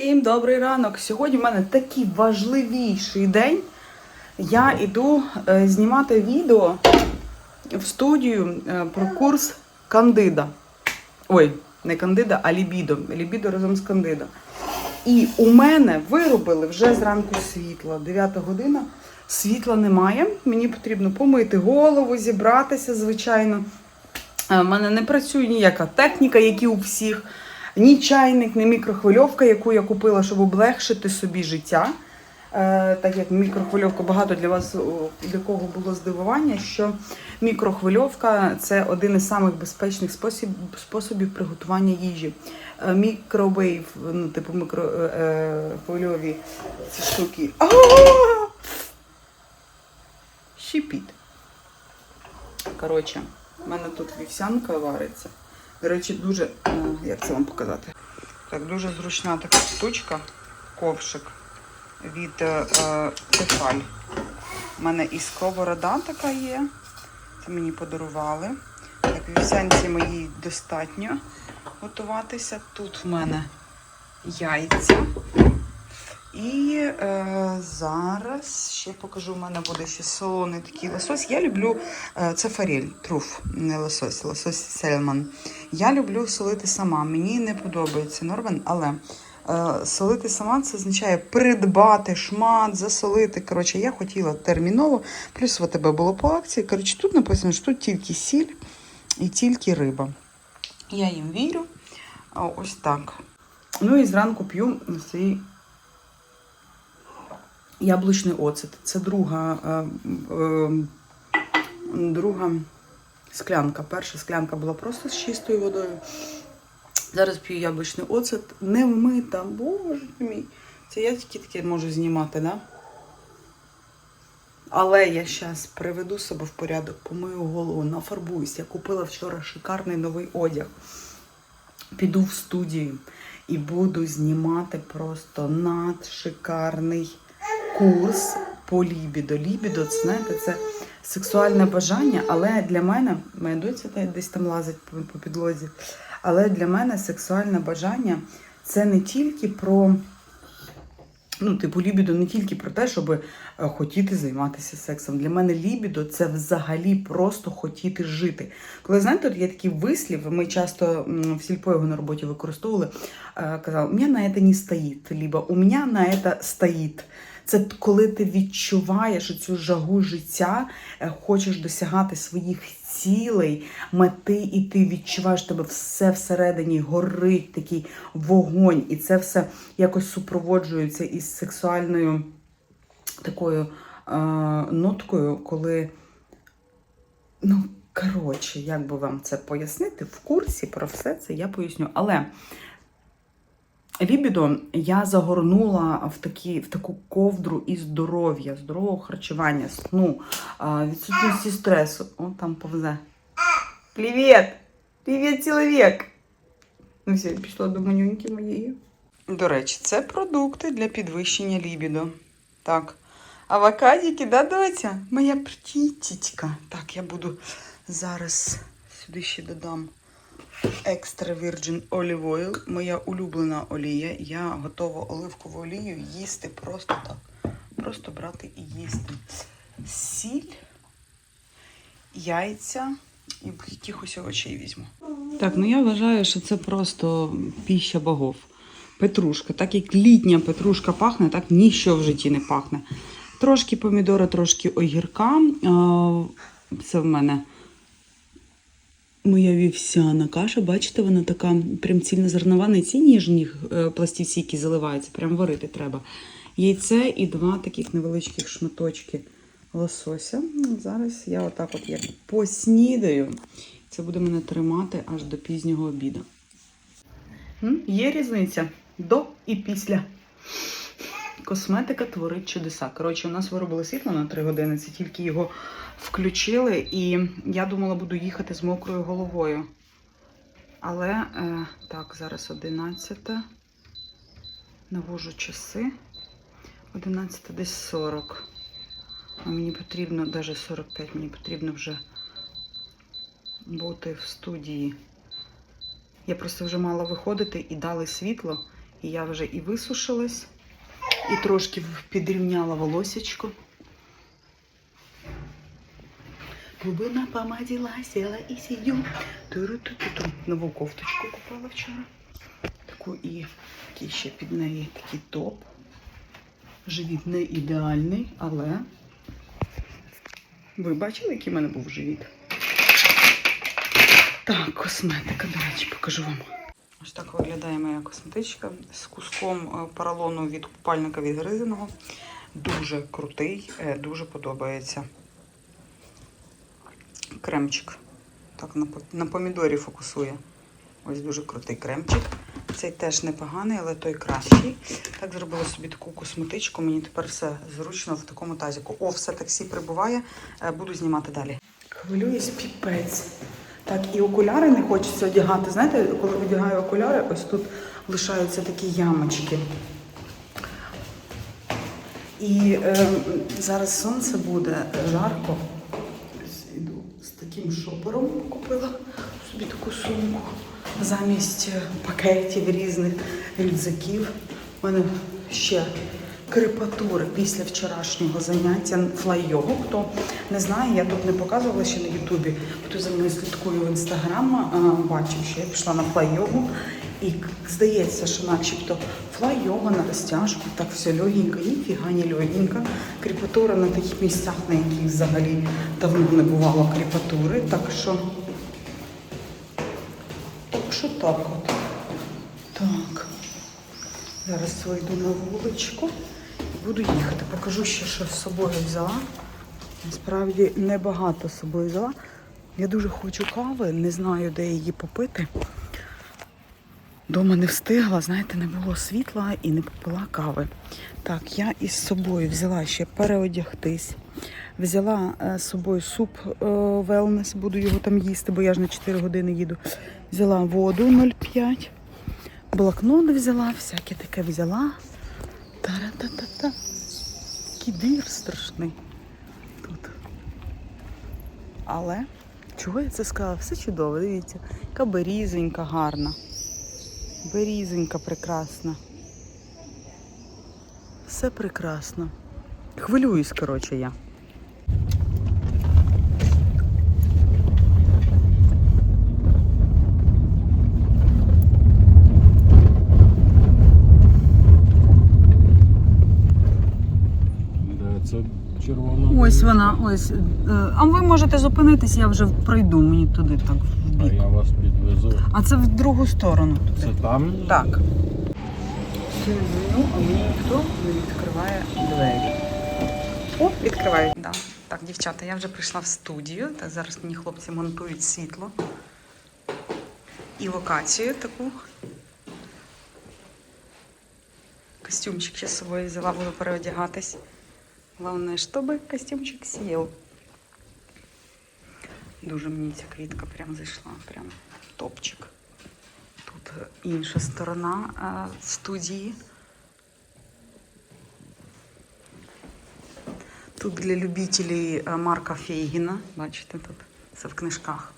Всім добрий ранок. Сьогодні в мене такий важливіший день. Я йду е, знімати відео в студію е, про курс Кандида. Ой, не Кандида, а Лібідо. Лібідо разом з Кандида. І у мене виробили вже зранку світло. 9 година. Світла немає. Мені потрібно помити голову, зібратися, звичайно. У мене не працює ніяка техніка, як і у всіх. Ні чайник, ні мікрохвильовка, яку я купила, щоб облегшити собі життя. Е, так як мікрохвильовка багато для вас для кого було здивування, що мікрохвильовка це один із самих безпечних спосіб, способів приготування їжі. Е, Мікровейв, ну, типу мікрохвильові ці штуки. Щепіт. Коротше, в мене тут вівсянка вариться. До речі, дуже, е, як це вам показати? Так, дуже зручна така штучка, ковшик від Тефаль. е, У мене і сковорода така є. Це мені подарували. Так, вівсянці моїй достатньо готуватися. Тут в мене яйця. І е, зараз ще покажу, у мене буде ще солоний такий лосось. Я люблю е, це форель, труф, не лосось, лосось сельман. Я люблю солити сама. Мені не подобається норвен, але е, солити сама це означає придбати шмат, засолити. Коротше, я хотіла терміново. Плюс в тебе було по акції. Коротше, тут написано, що тут тільки сіль і тільки риба. Я їм вірю. Ось так. Ну і зранку п'ю свій яблучний оцет. Це друга, е, е, друга склянка. Перша склянка була просто з чистою водою. Зараз п'ю яблучний оцет. Не вмита, боже мій. Це я тільки таке можу знімати, да? Але я зараз приведу себе в порядок, помию голову, нафарбуюсь. Я купила вчора шикарний новий одяг. Піду в студію і буду знімати просто надшикарний курс по лібідо. Лібідо, це знаєте, це сексуальне бажання, але для мене, моя доця десь там лазить по, підлозі, але для мене сексуальне бажання це не тільки про. Ну, типу, лібідо не тільки про те, щоб е, хотіти займатися сексом. Для мене лібідо це взагалі просто хотіти жити. Коли знаєте, тут є такий вислів, ми часто в сільпо його на роботі використовували. е, Казали, у мене на це не стоїть, либо у мене на це стоїть. Це коли ти відчуваєш цю жагу життя, е, хочеш досягати своїх цілей, мети, і ти відчуваєш тебе все всередині горить, такий вогонь, і це все якось супроводжується із сексуальною такою е, ноткою, коли. Ну, коротше, як би вам це пояснити, в курсі про все це я поясню. Але лібідо я загорнула в, такі, в таку ковдру і здоров'я, здорового харчування, сну, відсутності стресу. О, там повзе. Привіт! Привіт, чоловік! Ну все, пішла до манюньки моєї. До речі, це продукти для підвищення лібідо. Так. Авокадики, да, доця? Моя птічечка. Так, я буду зараз сюди ще додам Extra Virgin Olive Oil. Моя улюблена олія. Я готова оливкову олію їсти просто так. Просто брати і їсти. Сіль, яйця і якихось овочей візьму. Так, ну я вважаю, що це просто піща богов. Петрушка. Так як літня петрушка пахне, так ніщо в житті не пахне. Трошки помідора, трошки огірка. Це в мене моя вівсяна каша. Бачите, вона така прям цільнозернова, не ці ніжні е, пластівці, які заливаються, прям варити треба. Яйце і два таких невеличких шматочки лосося. Ну, Зараз я отак от як поснідаю. Це буде мене тримати аж до пізнього обіду. Є різниця до і після. Косметика творить чудеса. Коротше, у нас виробили світло на 3 години, це тільки його включили, і я думала, буду їхати з мокрою головою. Але е, так, зараз 11. Навожу часи. 11 десь 40. А мені потрібно, навіть 45, мені потрібно вже бути в студії. Я просто вже мала виходити і дали світло. І я вже і висушилась, і трошки підрівняла волосечко. Губи напомадила, села і сидю. Туру-ту-ту-ту. Нову кофточку купила вчора. Таку і такий ще під неї такий топ. Живіт не ідеальний, але ви бачили, який в мене був живіт? Так, косметика, речі, покажу вам. Ось так виглядає моя косметичка з куском е, поролону від купальника відгризеного. Дуже крутий, е, дуже подобається. Кремчик. Так, на, помідорі фокусує. Ось дуже крутий кремчик. Цей теж непоганий, але той кращий. Так зробила собі таку косметичку. Мені тепер все зручно в такому тазіку. О, все таксі прибуває. Е, Буду знімати далі. Хвилююсь піпець. Так, і окуляри не хочеться одягати. Знаєте, коли одягаю окуляри, ось тут лишаються такі ямочки. І е, зараз сонце буде жарко. Ось Іду з таким шопером купила собі таку сумку. Замість пакетів різних рюкзаків. У мене ще крепатури після вчорашнього заняття флай-йогу. Хто не знає, я тут не показувала ще на Ютубі. Хто за мною слідкує в інстаграм, бачив, що я пішла на флай-йогу. І здається, що начебто флай-йога на розтяжку, так все легенько, ніфіга не легенько. Кріпатура на таких місцях, на яких взагалі давно не бувало кріпатури. Так що, так що так от. Так. Зараз вийду на вуличку буду їхати. Покажу ще, що з собою взяла. Насправді небагато з собою взяла. Я дуже хочу кави, не знаю, де її попити. Дома не встигла, знаєте, не було світла і не попила кави. Так, я із собою взяла ще переодягтись. Взяла е, з собою суп е, велнес, буду його там їсти, бо я ж на 4 години їду. Взяла воду 0,5. Блокнот взяла, всяке таке взяла. Та-ра-та-та-та. Кідир страшний тут. Але чого я це сказала? Все чудово, дивіться, яка берізонька гарна. Берізонька прекрасна. Все прекрасно. Хвилююсь, коротше, я. Де це червона? Ось вона, ось. Е, А ви можете зупинитись, я вже пройду мені туди, так, в А я вас підвезу. А це в другу сторону. Це там? Так. Дзвоню, а мені ніхто не відкриває двері. О, відкривають. Да. Так, дівчата, я вже прийшла в студію. Так, зараз мені хлопці монтують світло. І локацію таку. Костюмчик ще з собою взяла, буду переодягатись. Головне, щоб костюмчик сів. Дуже мені ця квітка прям зайшла, прям топчик. Тут е, інша сторона е, студії. Тут для любителів е, Марка Фейгіна. Бачите, тут це в книжках.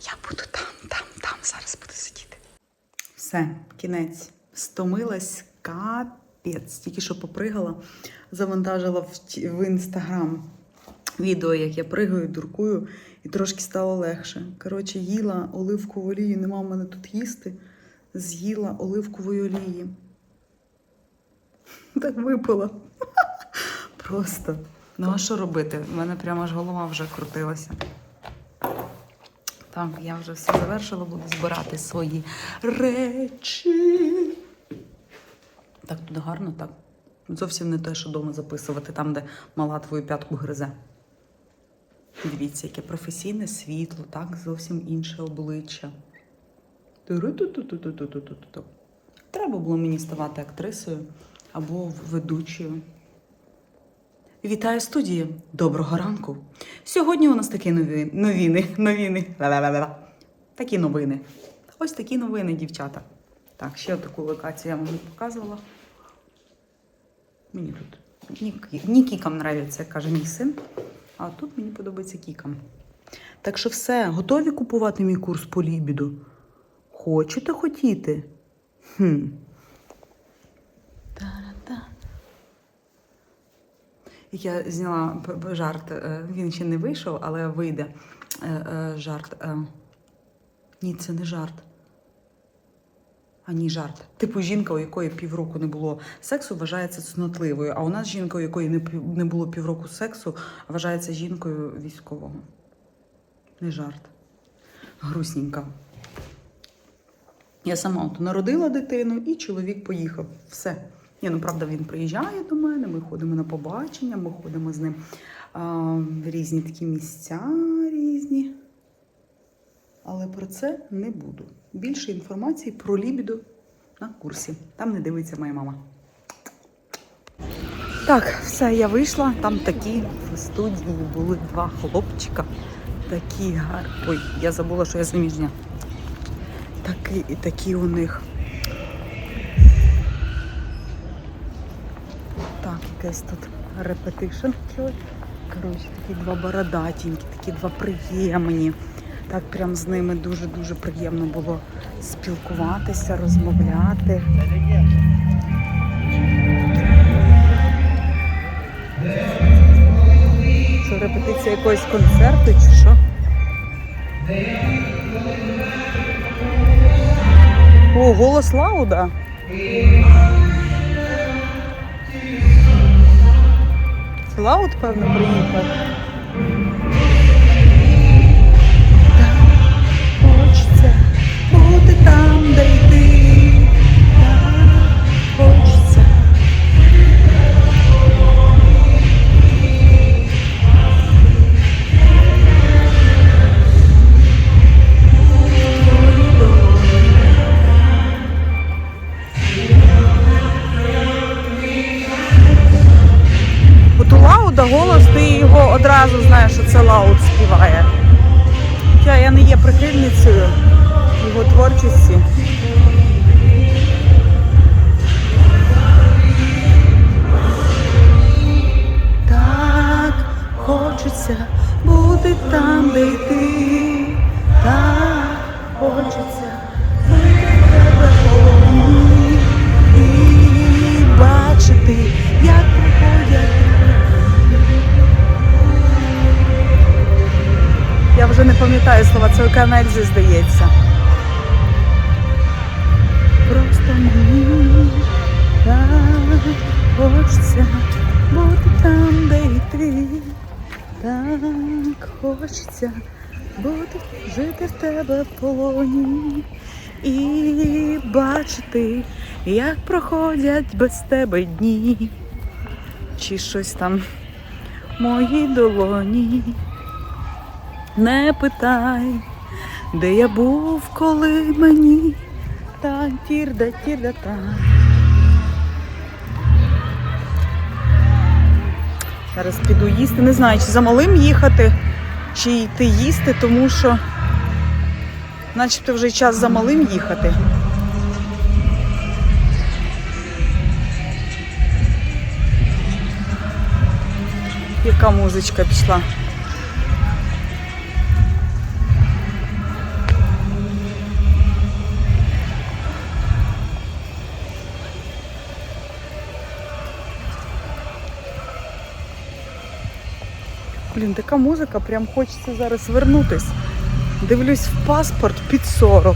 Я буду там, там, там зараз буду сидіти. Все, кінець. Стомилась капець. Тільки що попригала, завантажила в, інстаграм відео, як я пригаю, дуркую, і трошки стало легше. Коротше, їла оливкову олію, нема в мене тут їсти. З'їла оливкової олії. Так випила. Просто. Ну а що робити? У мене прямо аж голова вже крутилася. Так, я вже все завершила, буду збирати свої речі. Так, тут гарно, так. Зовсім не те, що вдома записувати, там, де мала твою п'ятку гризе. Дивіться, яке професійне світло, так, зовсім інше обличчя. Треба було мені ставати актрисою або ведучою. Вітаю студії. Доброго ранку. Сьогодні у нас такі нові, новини. новини. Такі новини. Ось такі новини, дівчата. Так, ще таку локацію я вам не показувала. Мені тут ні, кікам нравиться, каже мій син. А тут мені подобається кікам. Так що все, готові купувати мій курс по лібіду? Хочете хотіти? Хм. Та-ра-та. Я зняла жарт. е, Він ще не вийшов, але вийде е, е, жарт. Ні, це не жарт. А ні, жарт. Типу, жінка, у якої півроку не було сексу, вважається цнотливою. А у нас жінка, у якої не, було півроку сексу, вважається жінкою військового. Не жарт. Грустненька. Я сама от народила дитину, і чоловік поїхав. Все. Ні, ну правда, він приїжджає до мене, ми ходимо на побачення, ми ходимо з ним а, в різні такі місця різні. Але про це не буду. Більше інформації про лібіду на курсі. Там не дивиться моя мама. Так, все, я вийшла. Там такі в студії були два хлопчика. Такі гарні. Ой, я забула, що я заміжня. Такі такі у них. Якийсь тут репетишн. Коротше, такі два бородатенькі, такі два приємні. Так прям з ними дуже-дуже приємно було спілкуватися, розмовляти. Що репетиція якогось концерту чи що? О, голос Лауда. Лауд, певно, приїхав. Так хочеться бути там, йти. Так хочеться бути і бачити, як проходять. Я вже не пам'ятаю слова, це Канельзі, здається. Мені так хочеться бути там, де йти. Так хочеться бути, жити в тебе в полоні і бачити, як проходять без тебе дні. Чи щось там в моїй долоні. Не питай, де я був, коли мені та тірда, тірда та. Зараз піду їсти. Не знаю, чи за малим їхати, чи йти їсти, тому що начебто вже час за малим їхати. Яка музичка пішла? Блін, така музика, прям хочеться зараз вернутись. Дивлюсь в паспорт під 40.